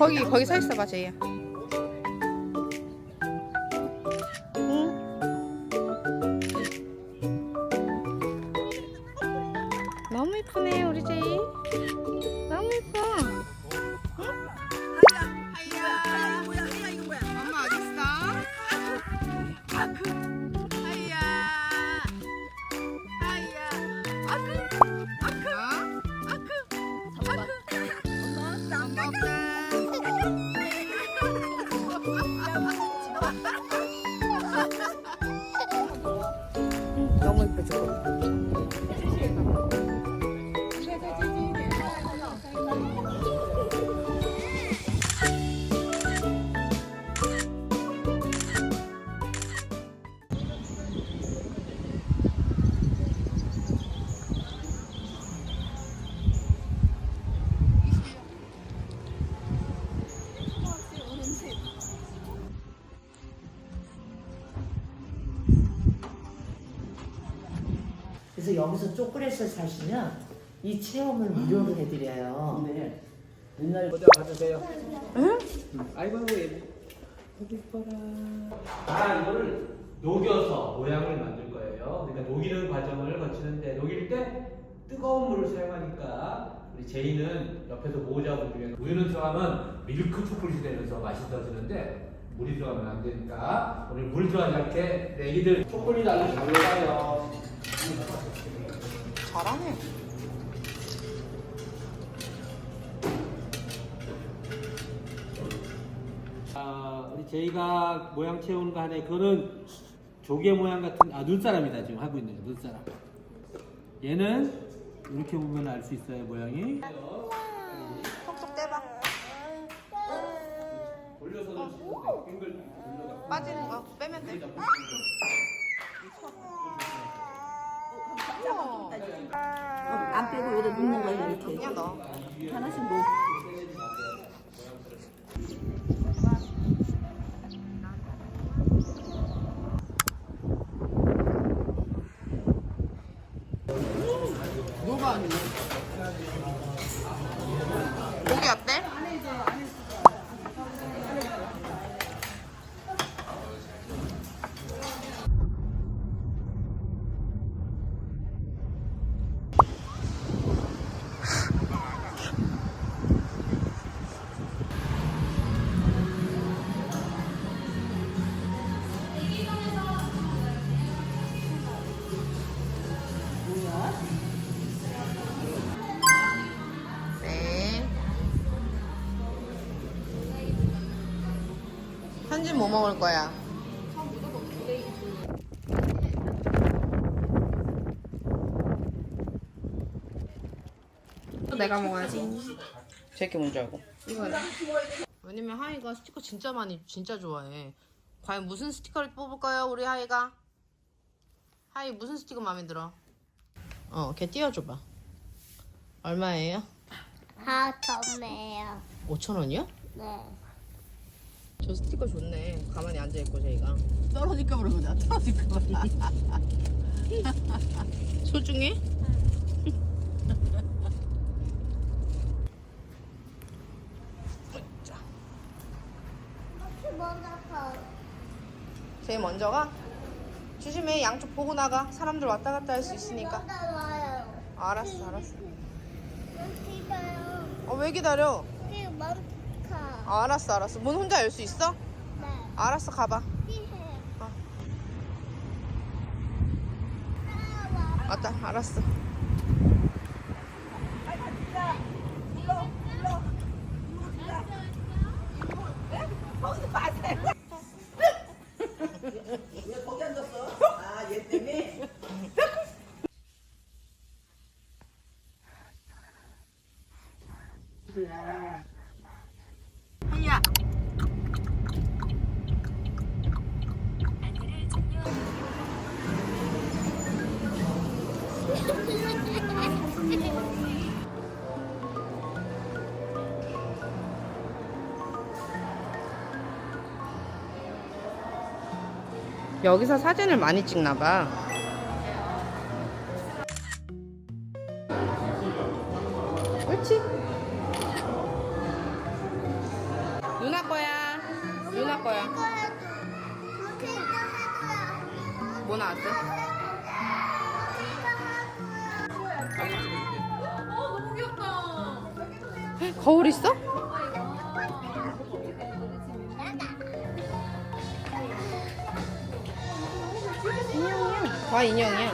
거기 거기 서 있어봐 제이야. 응. 너무 이쁘네 우리 제이. 너무 이뻐. 하 그래서 여기서 쪼그레서 사시면 이 체험을 무료로 해드려요. 네. 옛날 보자 받으세요. 아이고 예. 이뻐라. 아 이거를 녹여서 모양을 만들 거예요. 그러니까 녹이는 과정을 거치는데 녹일 때 뜨거운 물을 사용하니까 우리 제이는 옆에서 모자를 주면 우유는 들어가면 밀크 초콜릿이 되면서 맛이 더지는데 물이 들어가면 안 되니까 우리 물 들어가지 않게 애기들 초콜릿 잘 녹아요. 잘하네. 아, 우리 제이가 모양 채우는 거 하네. 그거는 조개 모양 같은 아 눈사람이다 지금 하고 있는 거 눈사람. 얘는 이렇게 보면 알 수 있어요 모양이. 톡톡 치는데 빙글 돌려가. 빠지는 거 빼면 돼. 안 빼고 여기다 넣는 거야 이렇게. 하나씩 뭐. 뭐 현진 뭐 먹을 거야? 내가 먹어야지. 제게 뭔지 알고. 이거야. 왜냐면 하이가 스티커 진짜 많이 진짜 좋아해. 과연 무슨 스티커를 뽑을까요, 우리 하이가? 하이 무슨 스티커 마음에 들어? 어, 걔 띄워줘봐. 얼마예요? 하tom에요. 5천 원이요? 네. 저 스티커 좋네. 가만히 앉아 있고 저희가 떨어질까 모르보자. 떨어질까 봐. 소중해? 자, 먼저 가. 제일 먼저 가. 조심해. 양쪽 보고 나가. 사람들 왔다 갔다 할 수 있으니까. 와요. 아, 알았어, 알았어. 기다려. 어, 왜 기다려? 아, 알았어, 알았어. 문 혼자 열 수 있어? 네. 알았어, 가봐. 피해. 왔다, 알았어. 여기서 사진을 많이 찍나 봐. 그렇지? 누나 거야. 누나 거야. 뭐 나왔어? 어, 거울 있어? 와 인형이야.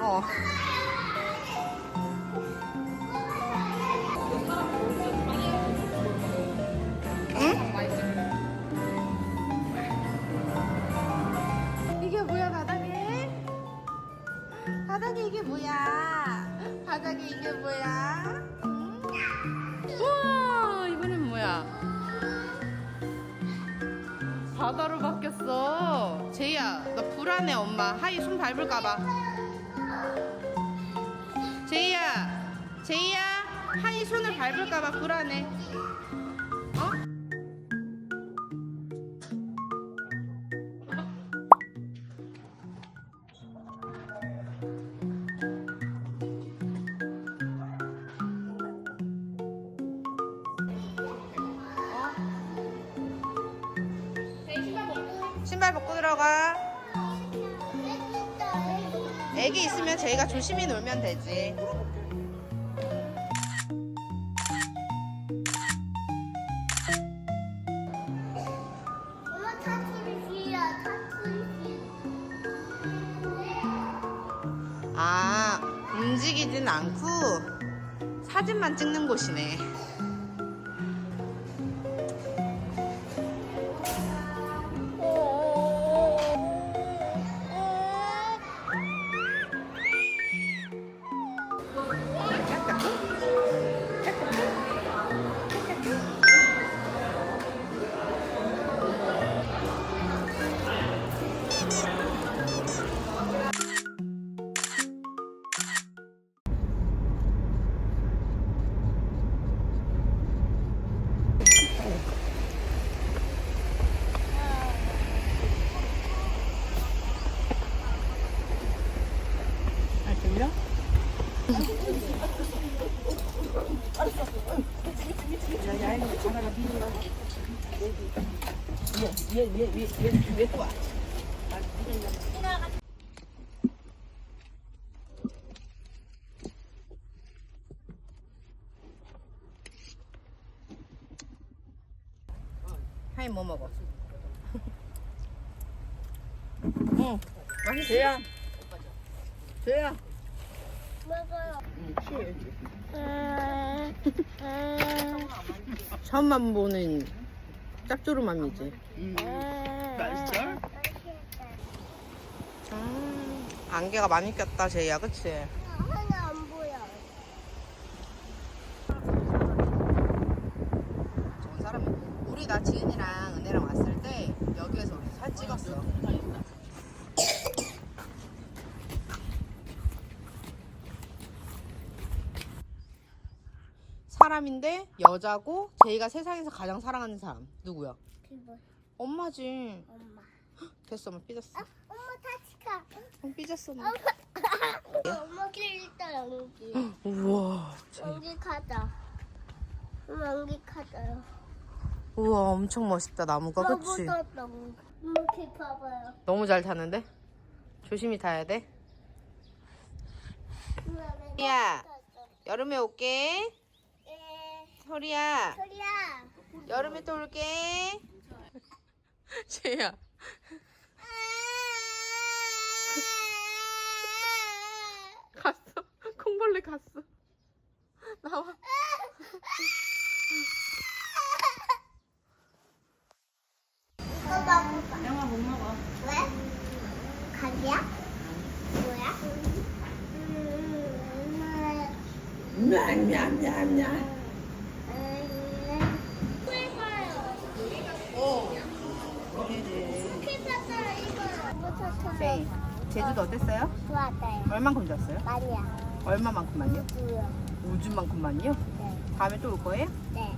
어. 바다로 바뀌었어. 제이야, 나 불안해 엄마. 하이 손 밟을까 봐. 제이야, 제이야, 하이 손을 밟을까 봐 불안해. 신발 벗고 들어가. 애기 있으면 제이가 조심히 놀면 되지. 아, 움직이진 않고 사진만 찍는 곳이네. 하이 뭐 먹어? 응, 맛있어. 제야. 제야. 먹어요. 처음만 보는 짭조름함이지. 맛있어? 음, 안개가 많이 꼈다, 제이야, 그치? 하나 안 보여. 좋은 사람이. 우리 나 지은이랑 은혜랑 왔을 때 여기에서 우리 사진 찍었어. 사람인데 여자고 제이가 세상에서 가장 사랑하는 사람 누구야? 기분. 엄마지. 엄마. 됐어, 엄마 삐졌어. 아, 엄마 타치카. 엄마 삐졌어. 엄마. 엄마 길 있다 연기. 우와, 연기 가자. 엄마 연기 가자요. 우와, 엄청 멋있다 나무가, 그치? 엄마 길 봐봐요. 너무 잘 타는데? 조심히 타야 돼. 야. 여름에 올게. 예. 소리야, 소리야. 여름에 또 올게. 쟤야. 갔어. 콩벌레 갔어. 나와. 이거 봐봐. 영화 못 먹어. 왜? 각이야? 뭐야? 음, 냠냠냠냠. 음, 해봐요. 오. 피자가 제이. 제주도 어땠어요? 좋았어요. 얼만큼 줬어요? 많이야. 얼마만큼만요? 뭐야? 우주만큼만요? 네. 다음에 또 올 거예요? 네.